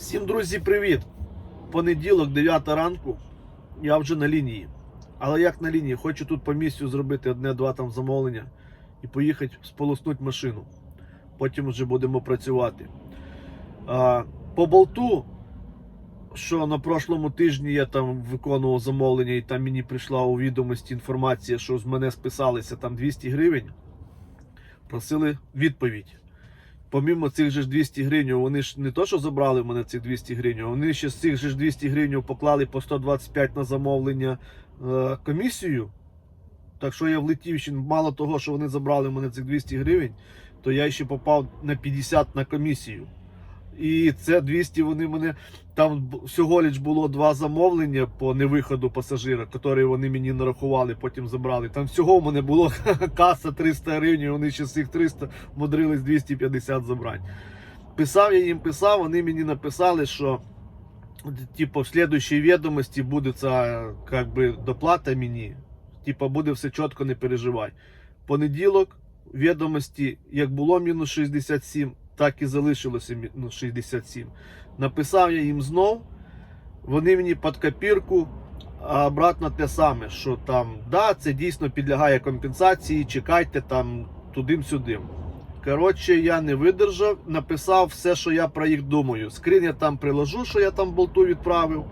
Всім друзі, привіт! Понеділок, 9 ранку. Я вже на лінії. Але як на лінії? Хочу тут по місцю зробити одне-два там замовлення і поїхати сполоснути машину. Потім вже будемо працювати. А, по болту, що на прошлому тижні я там виконував замовлення, і там мені прийшла у відомості інформація, що з мене списалися там 200 гривень. Просили відповідь помімо цих же ж 200 гривень, вони ж не то, що забрали в мене цих 200 гривень, вони ще з цих же ж 200 гривень поклали по 125 на замовлення е, комісію. Так що я влетів ще мало того, що вони забрали в мене цих 200 гривень, то я ще попав на 50 на комісію. І це 200 вони мене там всього лиш було два замовлення по невиходу пасажира, які вони мені нарахували, потім забрали. Там всього в мене було каса 300 гривень, вони ще з цих 300 мудрились 250 забрати. Писав я їм писав, вони мені написали, що типу, в слідуючій відомості буде ця как би, доплата мені. Типу, буде все чітко, не переживай. Понеділок, відомості, як було мінус 67, так і залишилося мінус 67. Написав я їм знов, вони мені під копірку, а обратно те саме, що там, да, це дійсно підлягає компенсації, чекайте там тудим-сюдим. Коротше, я не видержав, написав все, що я про їх думаю. Скрин я там приложу, що я там болту відправив.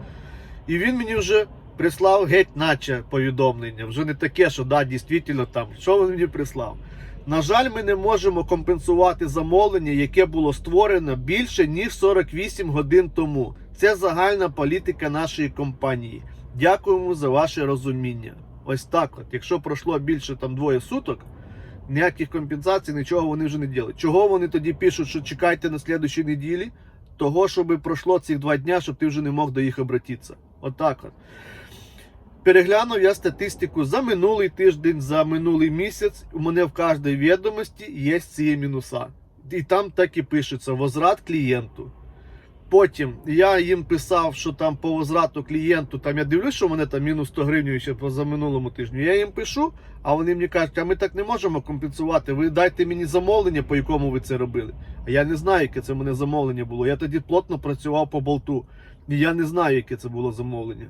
І він мені вже прислав геть наче повідомлення. Вже не таке, що да, дійсно там. Що він мені прислав? На жаль, ми не можемо компенсувати замовлення, яке було створено більше ніж 48 годин тому. Це загальна політика нашої компанії. Дякуємо за ваше розуміння. Ось так от. Якщо пройшло більше там двоє суток, ніяких компенсацій, нічого вони вже не діли. Чого вони тоді пишуть, що чекайте на слідчій неділі? Того, щоб пройшло цих два дня, щоб ти вже не мог до їх обратитися. Отак от. Переглянув я статистику за минулий тиждень, за минулий місяць. У мене в кожній відомості є ці мінуса. І там так і пишеться возврат клієнту. Потім я їм писав, що там по возврату клієнту, там я дивлюсь, що в мене там мінус 100 гривень ще за минулому тижню. Я їм пишу, а вони мені кажуть, а ми так не можемо компенсувати. Ви дайте мені замовлення, по якому ви це робили. А я не знаю, яке це мене замовлення було. Я тоді плотно працював по болту. І я не знаю, яке це було замовлення.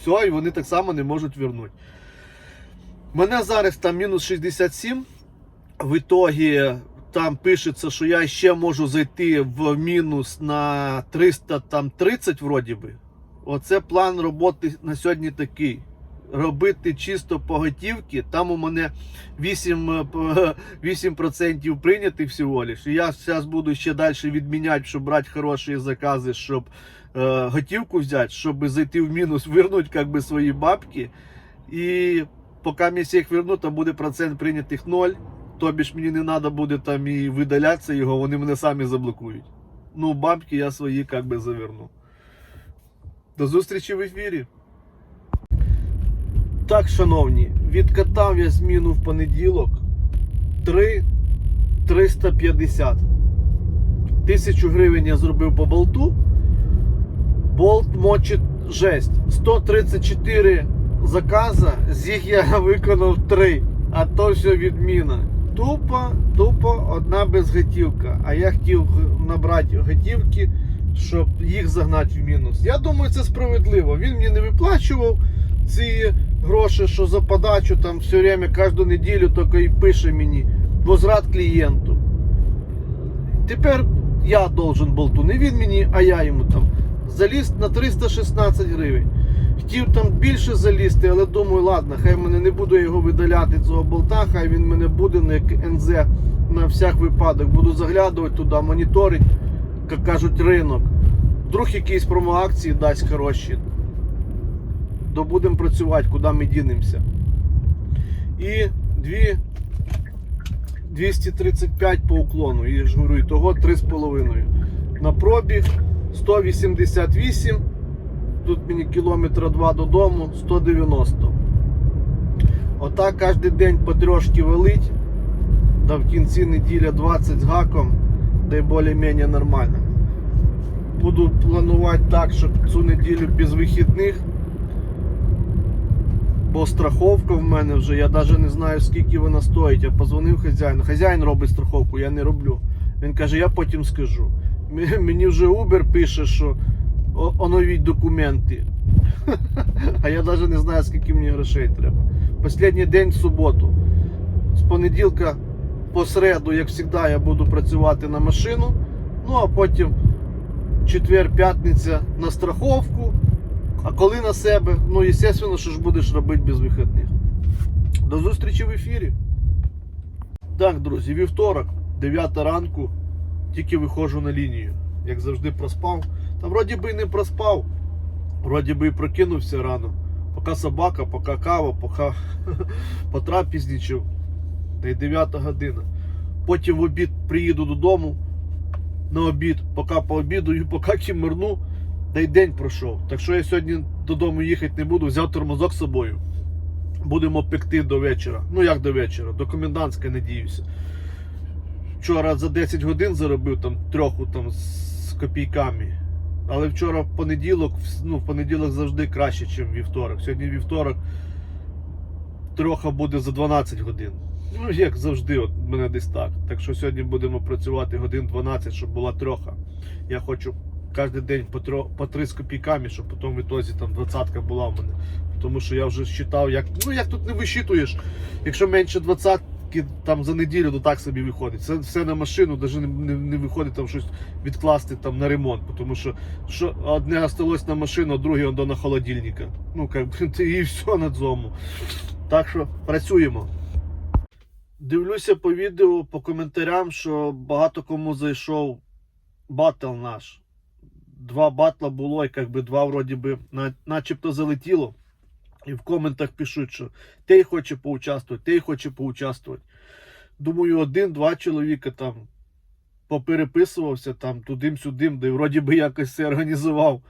Все, і вони так само не можуть вернути. Мене зараз там мінус 67. В ітогі там пишеться, що я ще можу зайти в мінус на 330 вроді би. Оце план роботи на сьогодні такий. Робити чисто по готівки. Там у мене 8%, е, 8% прийняти всього лиш. І я зараз буду ще далі відміняти, щоб брати хороші закази, щоб е, готівку взяти, щоб зайти в мінус, вернути как би, свої бабки. І поки мені їх верну, там буде процент прийнятих 0. Тобі ж мені не треба буде там і видалятися його, вони мене самі заблокують. Ну, бабки я свої как би заверну. До зустрічі в ефірі. Так, шановні, відкатав я зміну в понеділок 3 350. Тисячу гривень я зробив по болту. Болт мочить жесть. 134 заказа, з їх я виконав 3, а то все відміна. Тупо, тупо одна безготівка. А я хотів набрати готівки, щоб їх загнати в мінус. Я думаю, це справедливо. Він мені не виплачував ці гроші, що за подачу там все время, кожну неділю тільки і пише мені возврат клієнту. Тепер я должен болту, не він мені, а я йому там. Заліз на 316 гривень. Хотів там більше залізти, але думаю, ладно, хай мене не буду його видаляти цього болта, хай він мене буде на як НЗ на всяк випадок. Буду заглядувати туди, моніторити, як кажуть, ринок. Вдруг якісь промоакції дасть хороші. То будемо працювати, куди ми дінемося. І дві 235 по уклону. І ж говорю, того 3,5. На пробіг 188. Тут мені кілометра 2 додому, 190. Отак кожен день по трьошки велить. Да в кінці неділя 20 з гаком, да більш-менш нормально. Буду планувати так, щоб цю неділю без вихідних. Бо страховка в мене вже, я навіть не знаю скільки вона стоїть. Я позвонив хазяїну. Хазяїн робить страховку, я не роблю. Він каже, я потім скажу. Мені вже Uber пише, що оновіть документи. А я навіть не знаю, скільки мені грошей треба. Останній день в суботу. З понеділка по середу, як завжди, я буду працювати на машину. Ну а потім четвер, п'ятниця на страховку. А коли на себе, ну, звісно, що ж будеш робити без вихідних. До зустрічі в ефірі. Так, друзі, вівторок, 9 ранку, тільки виходжу на лінію. Як завжди проспав. Та вроді би і не проспав. Вроді би і прокинувся рано. Поки собака, поки кава, поки потрапізничав. Та й 9 година. Потім в обід приїду додому на обід, поки пообідаю, поки кімерну, та й день пройшов. Так що я сьогодні додому їхати не буду, взяв тормозок з собою. Будемо пекти до вечора. Ну як до вечора, до комендантської надіюся. Вчора за 10 годин заробив там трьоху там з копійками. Але вчора в понеділок, ну, в понеділок завжди краще, ніж вівторок. Сьогодні вівторок трьоха буде за 12 годин. Ну, як завжди, от мене десь так. Так що сьогодні будемо працювати годин 12, щоб була трьоха. Я хочу кожен день по, тро, по 3 з копійками, щоб потім в ітозі там 20 була в мене. Тому що я вже считав, як, ну як тут не висчитуєш, якщо менше 20 там за неділю, то так собі виходить. Це все на машину, навіть не, не, не виходить там щось відкласти там на ремонт. Тому що, що одне осталось на машину, а друге воно на холодильника. Ну, як і все на цьому. Так що працюємо. Дивлюся по відео, по коментарям, що багато кому зайшов батл наш. Два батла було, і як би два вроді би начебто залетіло. І в коментах пишуть, що той хоче поучаствувати, той хоче поучаствувати. Думаю, один-два чоловіка там попереписувався там тудим-сюдим, де вроді би якось це організував.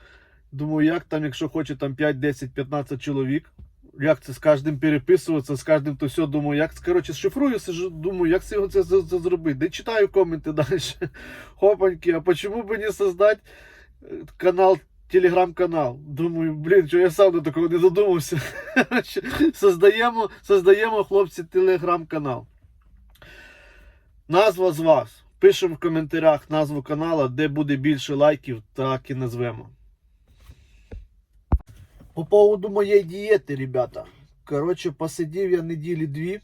Думаю, як там, якщо хоче там 5, 10, 15 чоловік, як це з кожним переписуватися, з кожним то все, думаю, як коротше, шифрую, сижу, думаю, як це це, це, це зробити. Де читаю коменти далі. Хопаньки, а почему бы не создать е, канал, телеграм-канал? Думаю, блін, що я сам до такого не додумався. Создаємо, создаємо, хлопці, телеграм-канал. Назва з вас. Пишемо в коментарях назву канала, де буде більше лайків, так і назвемо. По поводу моєї дієти, ребята. Коротше, посидів я неділі дві.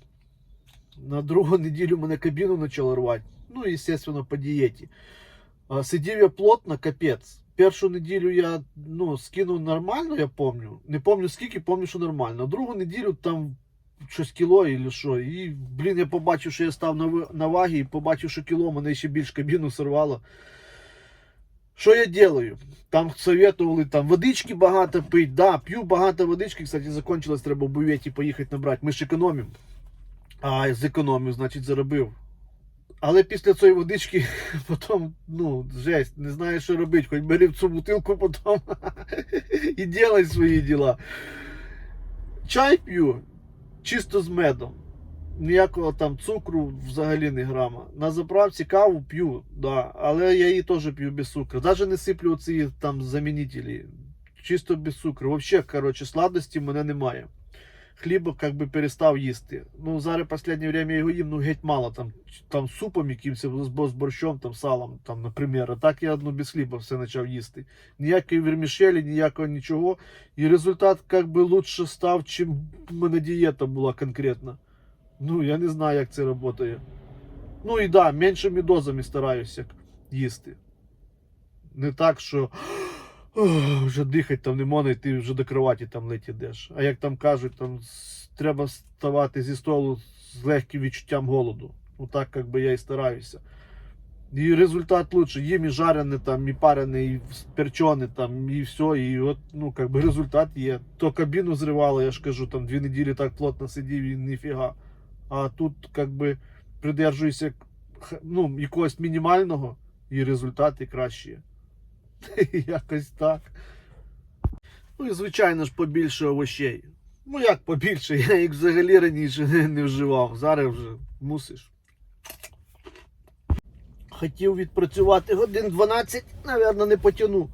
На другу неділю мене кабіну почало рвати. Ну, естественно, по дієті. Сидів я плотно, капець. Першу неділю я ну, скинув нормально, я пам'ятаю. Не пам'ятаю скільки, пам'ятаю, що нормально. Другу неділю там щось кіло і що. І, блін, я побачив, що я став на, на вагі, і побачив, що кіло мене ще більш кабіну сорвало. Що я делаю? Там советували там водички багато пити. Да, п'ю багато водички. Кстати, закончилось, треба в буветі поїхати набрати. Ми ж економимо. А зекономив, значить, заробив. Але після цієї водички потім, ну, жесть, не знаю, що робити. Хоч бери в цю бутилку потім і делай свої діла. Чай п'ю чисто з медом. Ніякого там цукру взагалі не грама. На заправці каву п'ю, да, але я її теж п'ю без цукру. Навіть не сиплю оці там замінителі. Чисто без цукру. Взагалі, коротше, сладості в мене немає. Хліба як би перестав їсти. Ну, зараз останнє время я його їм ну, геть мало. Там, там супом якимось, з борщом, там, салом, там, наприклад. А так я одну без хліба все почав їсти. Ніякої вермішелі, ніякого нічого. І результат як би лучше став, чим в мене дієта була конкретна. Ну, я не знаю, як це працює. Ну і да, меншими дозами стараюся їсти. Не так, що «Ох, вже дихати там не можна, і ти вже до кроваті там ледь ідеш. А як там кажуть, там треба вставати зі столу з легким відчуттям голоду. Ну так як би я і стараюся. І результат лучше. Їм і жарене, там, і парене, і перчене, там, і все. І от, ну, как би результат є. То кабіну зривало, я ж кажу, там дві неділі так плотно сидів і ніфіга. А тут, как би, придержуюся ну, якогось мінімального, і результати кращі. Якось так. Ну і звичайно ж побільше овощей. Ну як побільше, я їх взагалі раніше не, не вживав. Зараз вже мусиш. Хотів відпрацювати годин 12, напевно, не потягну.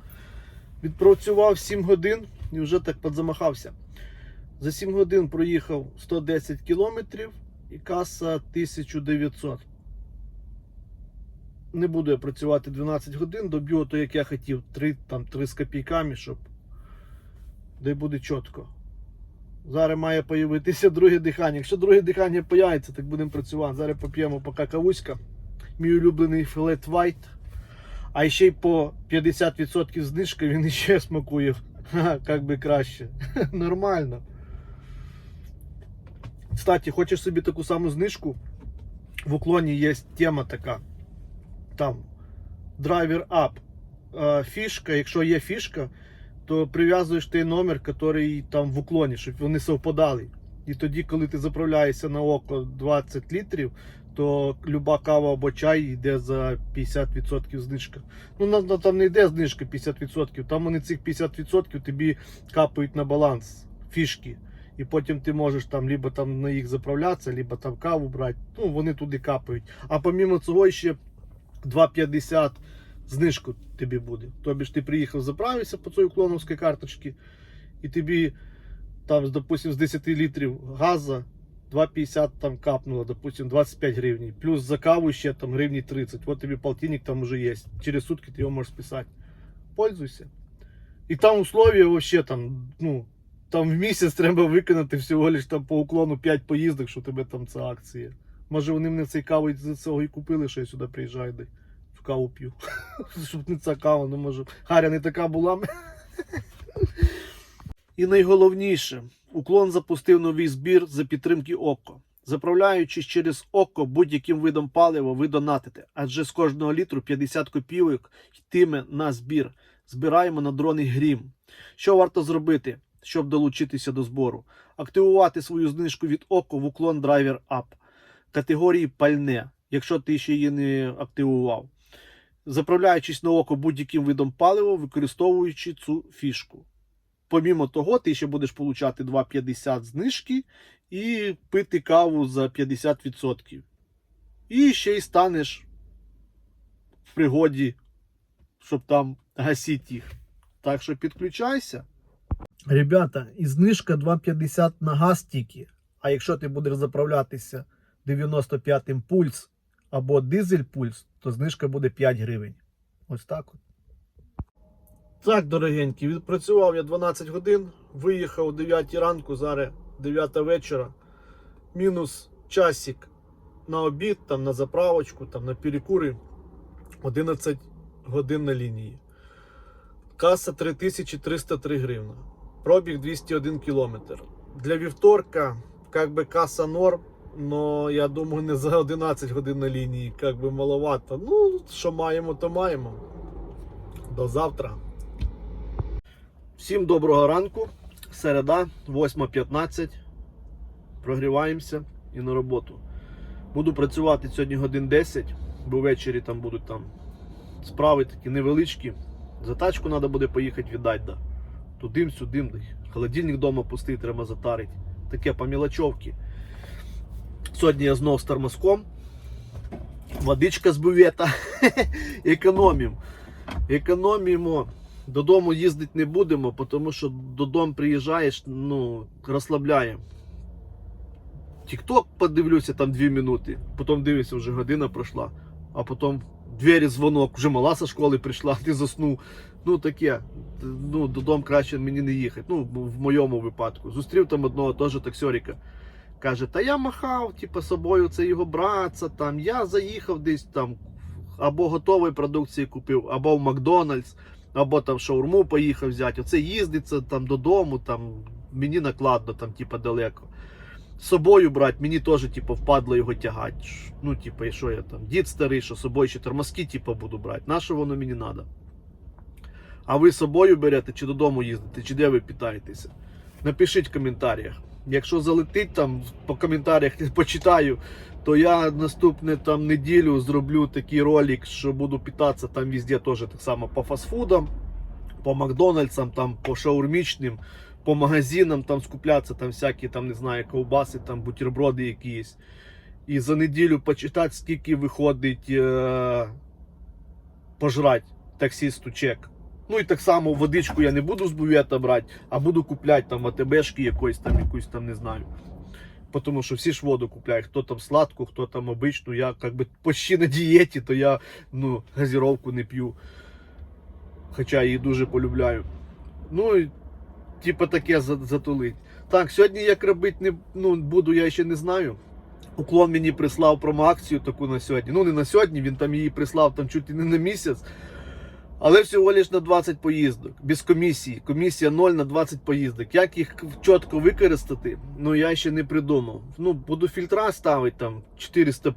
Відпрацював 7 годин і вже так подзамахався. За 7 годин проїхав 110 кілометрів і каса 1900. Не буду я працювати 12 годин, доб'ю то, як я хотів, 3, там, 3 з копійками, щоб де буде чітко. Зараз має появитися друге дихання. Якщо друге дихання появиться, так будемо працювати. Зараз поп'ємо поки кавуська. Мій улюблений філет вайт. А ще й по 50% знижки він іще смакує. Як би краще. Нормально. Кстати, хочеш собі таку саму знижку? В уклоні є тема така. Там драйвер ап. Фішка, якщо є фішка, то прив'язуєш той номер, який там в уклоні, щоб вони совпадали. І тоді, коли ти заправляєшся на око 20 літрів, то люба кава або чай йде за 50% знижка. Ну, там не йде знижка 50%, там вони цих 50% тобі капають на баланс фішки. І потім ти можеш там либо там на їх заправлятися, либо там каву брати. Ну, вони туди капають. А помімо цього ще 2,50 знижку тобі буде. Тобі ж ти приїхав, заправився по цій клоновській карточці, і тобі там, допустим, з 10 літрів газу 2,50 там капнуло, допустим, 25 гривень. Плюс за каву ще там гривні 30. От тобі полтинник там уже є. Через сутки ти його можеш списати. Пользуйся. І там условия вообще там, ну, там в місяць треба виконати всього лиш там по уклону 5 поїздок, що тебе там це акція. Може вони мене цей каву з цього і купили, що я сюди приїжджаю, де в каву п'ю. Щоб не ця кава, ну може. Харя не така була. І найголовніше, уклон запустив новий збір за підтримки ОКО. Заправляючись через ОКО будь-яким видом палива, ви донатите, адже з кожного літру 50 копійок йтиме на збір. Збираємо на дрони Грім. Що варто зробити, щоб долучитися до збору? Активувати свою знижку від ОКО в уклон Driver Up категорії пальне, якщо ти ще її не активував. Заправляючись на око будь-яким видом палива, використовуючи цю фішку. Помімо того, ти ще будеш получати 2,50 знижки і пити каву за 50%. І ще й станеш в пригоді, щоб там гасити їх. Так що підключайся. Ребята, і знижка 2,50 на газ тільки. А якщо ти будеш заправлятися 95-м пульс або дизель пульс, то знижка буде 5 гривень. Ось так от. Так, дорогенькі, відпрацював я 12 годин, виїхав о 9 ранку, зараз 9 вечора. Мінус часик на обід, там на заправочку, там на перекури. 11 годин на лінії. Каса 3303 гривна. Пробіг 201 кілометр. Для вівторка, як би каса норм, но я думаю, не за 11 годин на лінії, як би маловато. Ну, що маємо, то маємо. До завтра. Всім доброго ранку. Середа, 8.15. Прогріваємося і на роботу. Буду працювати сьогодні годин 10, бо ввечері там будуть там справи такі невеличкі. За тачку треба буде поїхати віддати. Да. Тудим, сюдим. Холодильник вдома пустий, треба затарити. Таке по мілочовки. Сьогодні я знов з тормозком. Водичка з бювета. Економім. Економімо. Додому їздити не будемо, тому що додому приїжджаєш, ну, розслабляє. Тікток подивлюся там 2 минути, потім дивишся, вже година пройшла, а потім двері дзвонок, вже мала зі школи прийшла, ти заснув. Ну таке. Ну, додому краще мені не їхати. Ну, в моєму випадку. Зустрів там одного теж таксьорика. Каже, та я махав, типу, собою це його братця, там, я заїхав десь там, або готової продукції купив, або в Макдональдс, або там шаурму поїхав взяти. Оце їздиться там додому, там мені накладно, там, типу, далеко. З собою брати, мені теж, типу, впадло його тягати. Ну, типу, що я там, дід старий, що собою ще тормозки, типу, буду брати. На що воно мені треба? А ви з собою берете, чи додому їздите, чи де ви питаєтеся? Напишіть в коментарях. Якщо залетить там по коментарях, почитаю, то я наступне там неділю зроблю такий ролик, що буду питатися там везде теж так само по фастфудам, по Макдональдсам, там по шаурмічним, по магазинам там скуплятися, там всякі там не знаю, ковбаси, там бутерброди якісь. І за неділю почитати, скільки виходить е- пожрати таксисту чек. Ну і так само водичку я не буду з бювета брати, а буду купляти там АТБшки якоїсь там, якусь там не знаю. Тому що всі ж воду купляють. Хто там сладку, хто там обичну. Я как би почти на дієті, то я ну, газіровку не п'ю. Хоча її дуже полюбляю. Ну і типа таке затулить. Так, сьогодні як робити не ну, буду, я ще не знаю. Уклон мені прислав промоакцію таку на сьогодні. Ну, не на сьогодні, він там її прислав там чуть не на місяць. Але всього лиш на 20 поїздок, без комісії. Комісія 0 на 20 поїздок. Як їх чітко використати, ну я ще не придумав. Ну, буду фільтра ставити там 400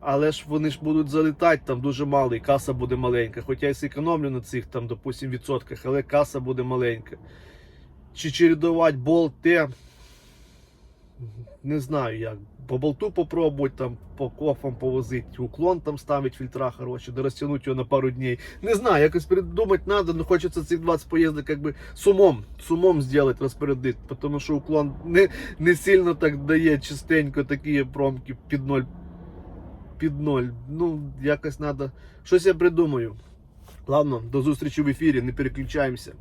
Але ж вони ж будуть залітати там дуже мало, і каса буде маленька. Хоча я зекономлю на цих там, допустим, відсотках, але каса буде маленька. Чи чередувати болт те, не знаю як. По болту попробувати, там, по кофам повозити, уклон там ставить фільтра хороші, да розтягнути його на пару днів. Не знаю, якось придумати треба, але хочеться цих 20 поїздок як би з умом, з умом зробити, розпорядити, тому що уклон не, не сильно так дає частенько такі промки під ноль. Під ноль. Ну, якось треба. Щось я придумаю. Ладно, до зустрічі в ефірі, не переключаємося.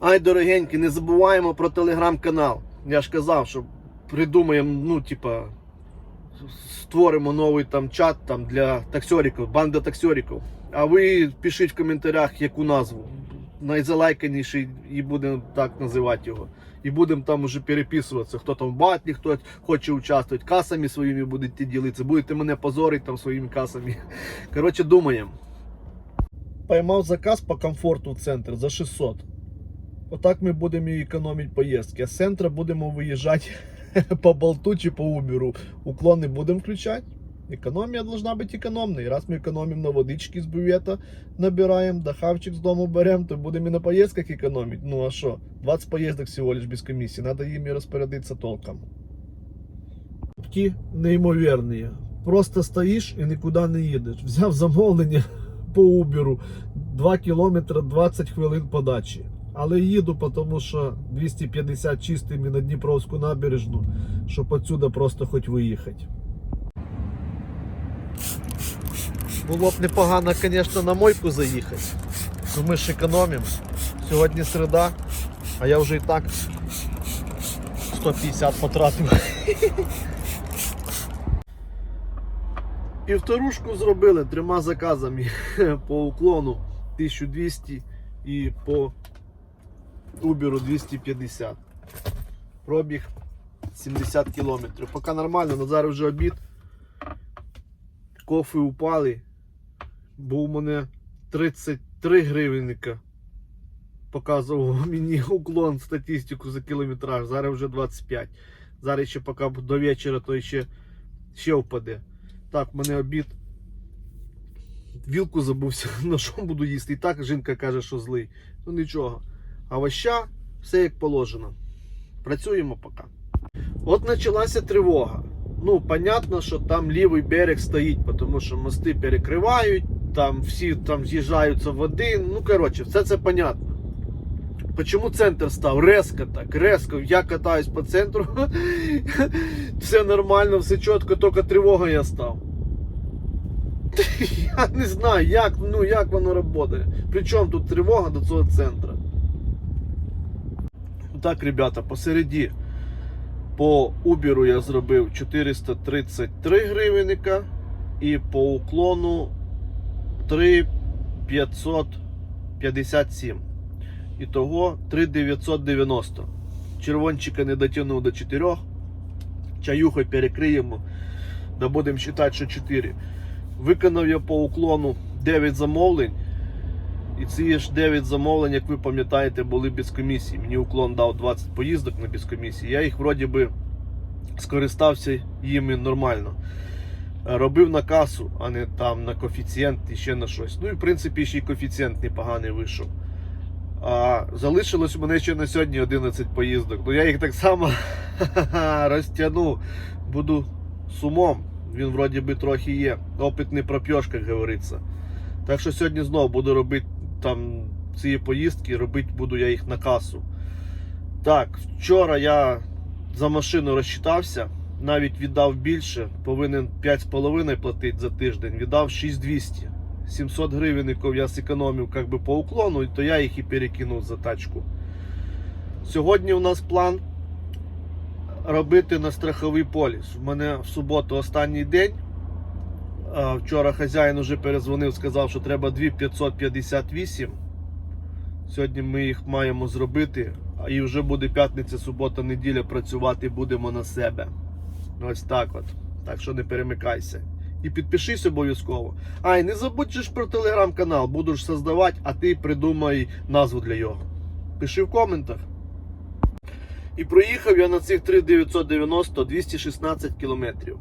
Ай, дорогенькі, не забуваємо про телеграм-канал. Я ж казав, що придумаємо, ну, типа, створимо новий там чат там для таксериків, банда таксериків. А ви пишіть в коментарях, яку назву. Найзалайканіший і будемо так називати його. І будемо там уже переписуватися, хто там в батлі, хто хоче участвувати, касами своїми будете ділитися, будете мене позорити там своїми касами. Коротше, думаємо. Поймав заказ по комфорту в центр за 600. Отак ми будемо і економити поїздки. А з центра будемо виїжджати по болту чи по уберу. Уклон не будемо включати. Економія должна бути економною. Раз ми економимо на водички з бювета, набираємо, да хавчик з дому беремо, то будемо і на поїздках економити. Ну а що? 20 поїздок всього лиш без комісії. Треба їм і розпорядитися толком. Ті неймовірні. Просто стоїш і нікуди не їдеш. Взяв замовлення по Уберу 2 кілометри 20 хвилин подачі. Але їду, тому що 250 чистими на Дніпровську набережну, щоб отсюда просто хоч виїхати. Було б непогано, звісно, на мойку заїхати. Ну ми ж економимо. Сьогодні середа, а я вже і так 150 потратив. Півторушку зробили трьома заказами по уклону 1200 і по Уберу 250. Пробіг 70 кілометрів. Поки нормально, але зараз вже обід. Кофи упали. Бо у мене 33 гривенника. Показував мені уклон статистику за кілометраж. Зараз вже 25. Зараз ще поки до вечора, то ще, ще впаде. Так, в мене обід. Вілку забувся, на що буду їсти. І так жінка каже, що злий. Ну нічого. Овоща, все як положено. Працюємо поки. От почалася тривога. Ну, понятно, що там лівий берег стоїть, тому що мости перекривають, там всі там з'їжджаються в один. Ну, коротше, все це понятно. Почому центр став? Резко так, резко. Я катаюсь по центру. Все нормально, все чітко, тільки тривога я став. Я не знаю, як, ну, як воно працює. Причому тут тривога до цього центру. Так, ребята, посередині по Уберу я зробив 433 гривенника і по уклону 3557. Ітого 3990. Червончика не дотягнув до 4. Чаюхой перекриємо. Да будемо вважати, що 4. Виконав я по уклону 9 замовлень. І ці ж 9 замовлень, як ви пам'ятаєте, були без комісії. Мені уклон дав 20 поїздок на без комісії. Я їх вроді би скористався їми нормально. Е, Робив на касу, а не там на коефіцієнт і ще на щось. Ну і в принципі ще й коефіцієнт непоганий вийшов. А залишилось у мене ще на сьогодні 11 поїздок. Ну я їх так само розтягну. Буду з умом. Він вроді би трохи є. Опит не проп'єш, як говориться. Так що сьогодні знову буду робити там ці поїздки, робити буду я їх на касу. Так, вчора я за машину розчитався, навіть віддав більше, повинен 5,5 платити за тиждень, віддав 6200. 700 гривенників я зекономив как би, по уклону, то я їх і перекинув за тачку. Сьогодні у нас план робити на страховий поліс. У мене в суботу останній день. Вчора хазяїн уже перезвонив, сказав, що треба 2558. Сьогодні ми їх маємо зробити. І вже буде п'ятниця, субота, неділя працювати будемо на себе. Ось так от. Так що не перемикайся. І підпишись обов'язково. А, і не забудь ж про телеграм-канал. Буду ж создавати, а ти придумай назву для його. Пиши в коментах. І проїхав я на цих 3990 216 кілометрів.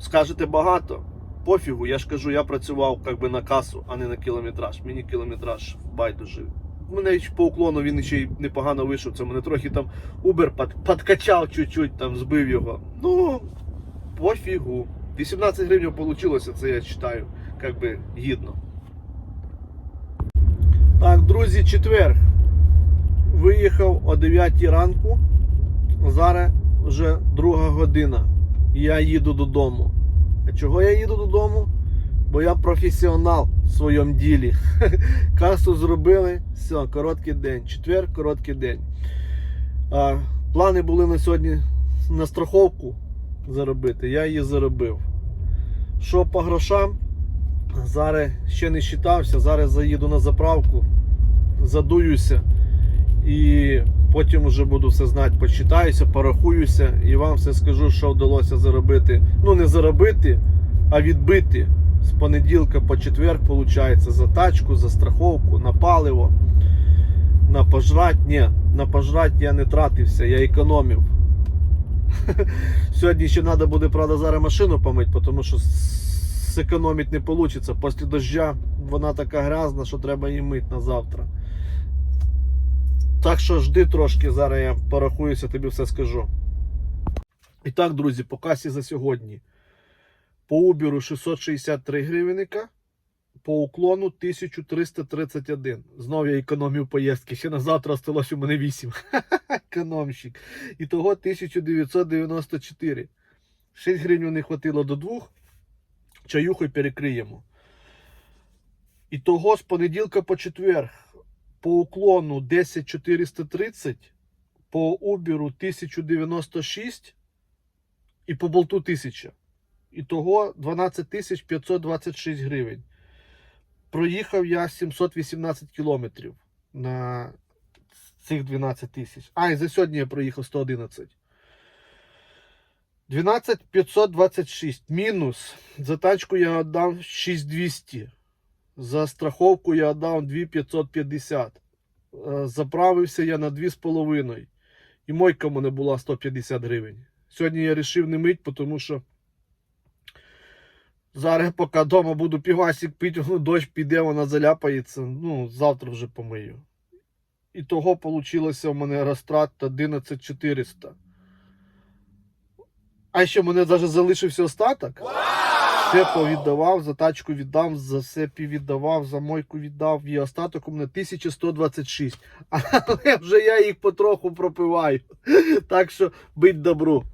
Скажете багато? Пофігу, я ж кажу, я працював як би на касу, а не на кілометраж. Мені кілометраж байдуже. Мене по уклону він ще й непогано вийшов. Це мене трохи там Uber під, підкачав чуть-чуть, там збив його. Ну, пофігу. 18 гривень вийшло, це я вважаю, як би гідно. Так, друзі, четвер. Виїхав о 9 ранку. Зараз вже друга година. Я їду додому. А чого я їду додому? Бо я професіонал в своєму ділі. Касу зробили, все, короткий день. Четвер, короткий день. Плани були на сьогодні на страховку заробити. Я її заробив. Що по грошам? Зараз ще не считався. Зараз заїду на заправку, задуюся і потім вже буду все знати, почитаюся, порахуюся і вам все скажу, що вдалося заробити. Ну, не заробити, а відбити з понеділка по четвер, виходить, за тачку, за страховку, на паливо, на пожрать. Ні, на пожрать я не тратився, я економив. Сьогодні ще треба буде, правда, зараз машину помити, тому що зекономити не вийде. Після дождя вона така грязна, що треба її мити на завтра. Так що жди трошки, зараз я порахуюся, тобі все скажу. І так, друзі, по касі за сьогодні. По Убіру 663 гривенника, по уклону 1331. Знов я економів поїздки. Ще на завтра осталось у мене 8. Економщик. І того 1994. 6 гривень не хватило до двох. Чаюхою перекриємо. І того з понеділка по четвер по уклону 10430, по Убіру 1096 і по болту 1000. І того 12526 гривень. Проїхав я 718 кілометрів на цих 12 тисяч. А, і за сьогодні я проїхав 111. 12526 мінус. За тачку я віддав 6200. За страховку я віддав 2550. Е, Заправився я на 2,5. І мойка в мене була 150 гривень. Сьогодні я вирішив не мить, тому що зараз, поки вдома буду півасик пити, дощ піде, вона заляпається. Ну, завтра вже помию. І того вийшло у мене розтрат 11400. А ще в мене навіть залишився остаток. Все повіддавав, за тачку віддав, за все віддавав, за мойку віддав. І остаток у мене 1126. Але вже я їх потроху пропиваю. Так що бить добру.